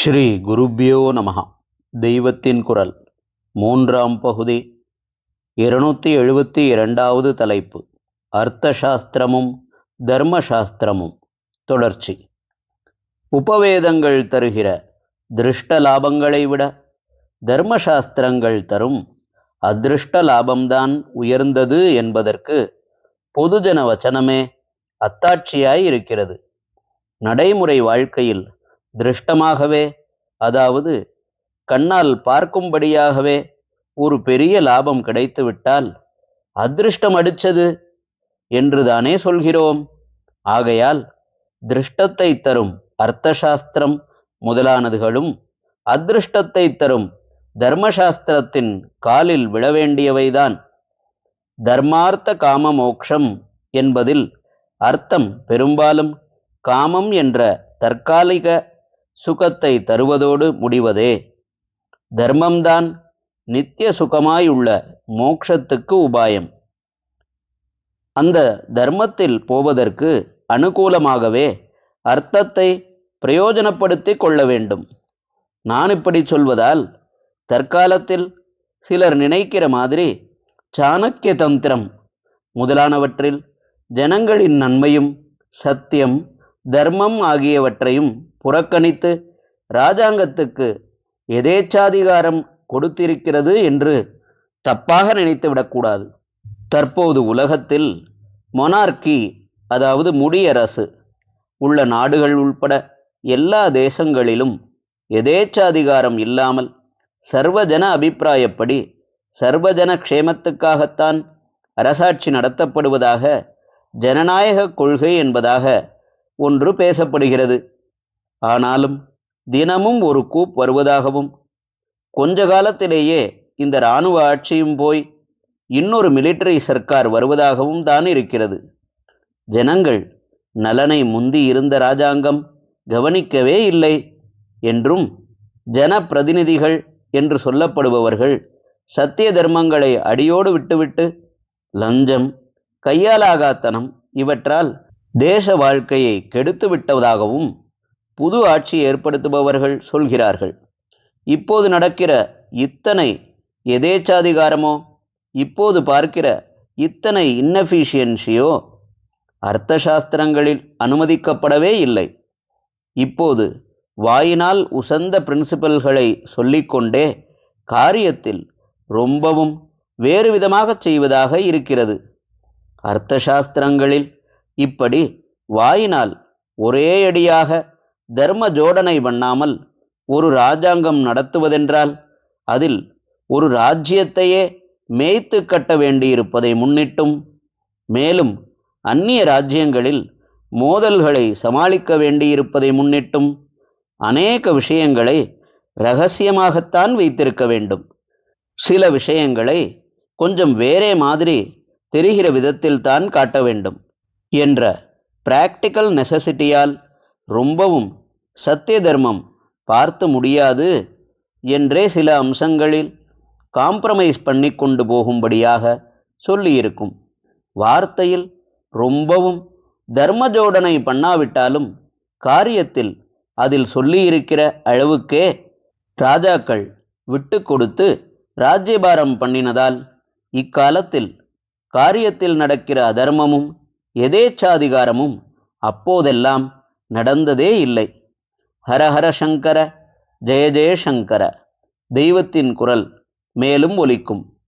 ஸ்ரீ குருப்பியோ நமகா தெய்வத்தின் குரல். மூன்றாம் பகுதி. இருநூற்றி எழுபத்தி இரண்டாவது தலைப்பு. அர்த்தசாஸ்திரமும் தர்மசாஸ்திரமும். தொடர்ச்சி. உபவேதங்கள் தருகிற திருஷ்ட லாபங்களை விட தர்மசாஸ்திரங்கள் தரும் அதிருஷ்ட லாபம்தான் உயர்ந்தது என்பதற்கு பொதுஜன வச்சனமே அத்தாட்சியாய் இருக்கிறது. நடைமுறை வாழ்க்கையில் திருஷ்டமாகவே அதாவது கண்ணால் பார்க்கும்படியாகவே ஒரு பெரிய லாபம் கிடைத்துவிட்டால் அதிருஷ்டம் அடிச்சது என்றுதானே சொல்கிறோம். ஆகையால் திருஷ்டத்தை தரும் அர்த்தசாஸ்திரம் முதலானதுகளும் அதிருஷ்டத்தை தரும் தர்மசாஸ்திரத்தின் காலில் விழ வேண்டியவைதான் தர்மார்த்த காம மோக்ஷம் என்பதில் அர்த்தம் பெரும்பாலும் காமம் என்ற தற்காலிக சுகத்தை தருவதோடு முடிவதே. தர்மம்தான் நித்திய சுகமாயுள்ள மோக்ஷத்துக்கு உபாயம். அந்த தர்மத்தில் போவதற்கு அனுகூலமாகவே அர்த்தத்தை பிரயோஜனப்படுத்தி கொள்ள வேண்டும். நான் இப்படி சொல்வதால் தற்காலத்தில் சிலர் நினைக்கிற மாதிரி சாணக்கிய தந்திரம் முதலானவற்றில் ஜனங்களின் நன்மையும் சத்தியம் தர்மம் ஆகியவற்றையும் புறக்கணித்து இராஜாங்கத்துக்கு எதேச்சாதிகாரம் கொடுத்திருக்கிறது என்று தப்பாக நினைத்துவிடக்கூடாது. தற்போது உலகத்தில் மொனார்கி அதாவது முடியரசு உள்ள நாடுகள் உள்பட எல்லா தேசங்களிலும் எதேச்சாதிகாரம் இல்லாமல் சர்வஜன அபிப்பிராயப்படி சர்வஜன க்ஷேமத்துக்காகத்தான் அரசாட்சி நடத்தப்படுவதாக ஜனநாயக கொள்கை என்பதாக ஒன்று பேசப்படுகிறது. ஆனாலும் தினமும் ஒரு கூப் வருவதாகவும் கொஞ்ச காலத்திலேயே இந்த இராணுவ ஆட்சியும் போய் இன்னொரு மிலிட்டரி சர்க்கார் வருவதாகவும் தான் இருக்கிறது. ஜனங்கள் நலனை முந்தி இருந்த ராஜாங்கம் கவனிக்கவே இல்லை என்றும் ஜன பிரதிநிதிகள் என்று சொல்லப்படுபவர்கள் சத்திய தர்மங்களை அடியோடு விட்டுவிட்டு லஞ்சம் கையாலாகாத்தனம் இவற்றால் தேச வாழ்க்கையை கெடுத்து விட்டதாகவும் புது ஆட்சி ஏற்படுத்துபவர்கள் சொல்கிறார்கள். இப்போது நடக்கிற இத்தனை எதேச்சாதிகாரமோ இப்போது பார்க்கிற இத்தனை இன்னஃபிஷியன்சியோ அர்த்தசாஸ்திரங்களில் அனுமதிக்கப்படவே இல்லை. இப்போது வாயினால் உசந்த பிரின்சிபல்களை சொல்லிக்கொண்டே காரியத்தில் ரொம்பவும் வேறு விதமாகச் செய்வதாக இருக்கிறது. அர்த்தசாஸ்திரங்களில் இப்படி வாயினால் ஒரே அடியாக தர்ம ஜோடனை பண்ணாமல் ஒரு ராஜாங்கம் நடத்துவதென்றால் அதில் ஒரு ராஜ்யத்தையே மேய்த்து கட்ட வேண்டியிருப்பதை முன்னிட்டும். மேலும் அந்நிய ராஜ்யங்களில் மோதல்களை சமாளிக்க வேண்டியிருப்பதை முன்னிட்டும். அநேக விஷயங்களை ரகசியமாகத்தான் வைத்திருக்க வேண்டும். சில விஷயங்களை கொஞ்சம் வேறே மாதிரி தெரிகிற விதத்தில் தான் காட்ட வேண்டும். என்ற பிராக்டிக்கல் நெசசிட்டியால் ரொம்பவும் சத்திய தர்மம் பார்த்து முடியாது என்றே சில அம்சங்களில் காம்ப்ரமைஸ் பண்ணி கொண்டு போகும்படியாக சொல்லியிருக்கும். வார்த்தையில் ரொம்பவும் தர்ம ஜோடனை பண்ணாவிட்டாலும் காரியத்தில் அதில் சொல்லியிருக்கிற அளவுக்கே ராஜாக்கள் விட்டு கொடுத்து ராஜ்யபாரம் பண்ணினதால் இக்காலத்தில் காரியத்தில் நடக்கிற அதர்மமும் எதேச்சாதிகாரமும் அப்போதெல்லாம் நடந்ததே இல்லை. ஹரஹர சங்கர ஜெய ஜெயசங்கர தெய்வத்தின் குரல் மேலும் ஒலிக்கும்.